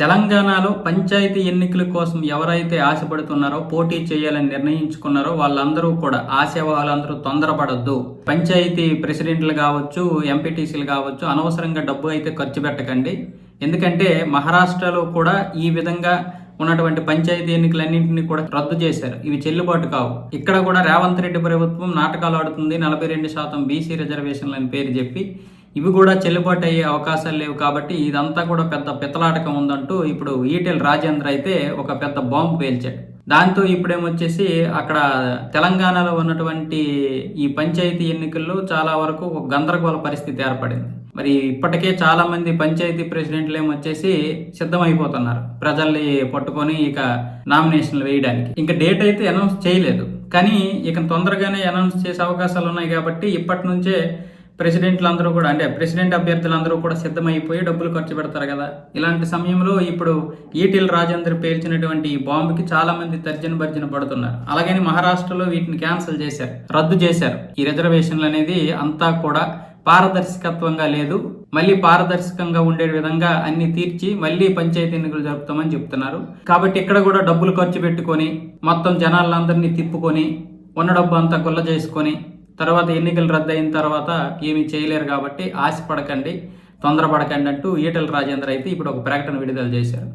తెలంగాణలో పంచాయతీ ఎన్నికల కోసం ఎవరైతే ఆశపడుతున్నారో పోటీ చేయాలని నిర్ణయించుకున్నారో వాళ్ళందరూ కూడా ఆశావాహులందరూ తొందరపడొద్దు. పంచాయతీ ప్రెసిడెంట్లు కావచ్చు ఎంపీటీసీలు కావచ్చు అనవసరంగా డబ్బు అయితే ఖర్చు పెట్టకండి. ఎందుకంటే మహారాష్ట్రలో కూడా ఈ విధంగా ఉన్నటువంటి పంచాయతీ ఎన్నికలన్నింటినీ కూడా రద్దు చేశారు. ఇవి చెల్లుబాటు కావు. ఇక్కడ కూడా రేవంత్ రెడ్డి ప్రభుత్వం నాటకాలు ఆడుతుంది నలభై రెండు శాతం బీసీ రిజర్వేషన్లు అని పేరు చెప్పి ఇవి కూడా చెల్లుబాటు అయ్యే అవకాశాలు లేవు కాబట్టి ఇదంతా కూడా పెద్ద పిత్తలాటకం ఉందంటూ ఇప్పుడు ఈటెల్ రాజేంద్ర అయితే ఒక పెద్ద బాంబు పేల్చాడు. దాంతో ఇప్పుడేమొచ్చేసి అక్కడ తెలంగాణలో ఉన్నటువంటి ఈ పంచాయతీ ఎన్నికల్లో చాలా వరకు ఒక గందరగోళ పరిస్థితి ఏర్పడింది. మరి ఇప్పటికే చాలా మంది పంచాయతీ ప్రెసిడెంట్లు ఏమొచ్చేసి సిద్ధమైపోతున్నారు ప్రజల్ని పట్టుకొని ఇక నామినేషన్లు వేయడానికి. ఇంకా డేట్ అయితే అనౌన్స్ చేయలేదు. కానీ ఇక తొందరగానే అనౌన్స్ చేసే అవకాశాలు ఉన్నాయి కాబట్టి ఇప్పటి నుంచే ప్రెసిడెంట్లు అందరూ కూడా అంటే ప్రెసిడెంట్ అభ్యర్థులందరూ కూడా సిద్ధమైపోయి డబ్బులు ఖర్చు పెడతారు కదా. ఇలాంటి సమయంలో ఇప్పుడు ఈటిల్ రాజేందర్ పేల్చినటువంటి ఈ బాంబుకి చాలా మంది తర్జన భర్జన పడుతున్నారు. అలాగని మహారాష్ట్రలో వీటిని క్యాన్సిల్ చేశారు రద్దు చేశారు. ఈ రిజర్వేషన్లు అనేది అంతా కూడా పారదర్శకత్వంగా లేదు. మళ్ళీ పారదర్శకంగా ఉండే విధంగా అన్ని తీర్చి మళ్ళీ పంచాయతీ ఎన్నికలు జరుపుతామని చెప్తున్నారు. కాబట్టి ఇక్కడ కూడా డబ్బులు ఖర్చు పెట్టుకొని మొత్తం జనాలందరినీ తిప్పుకొని ఉన్న డబ్బు అంతా గుల్ల చేసుకొని తర్వాత ఎన్నికలు రద్దయిన తర్వాత ఏమీ చేయలేరు కాబట్టి ఆశపడకండి తొందరపడకండి అంటూ ఈటల రాజేంద్ర అయితే ఇప్పుడు ఒక ప్రకటన విడుదల చేశారు.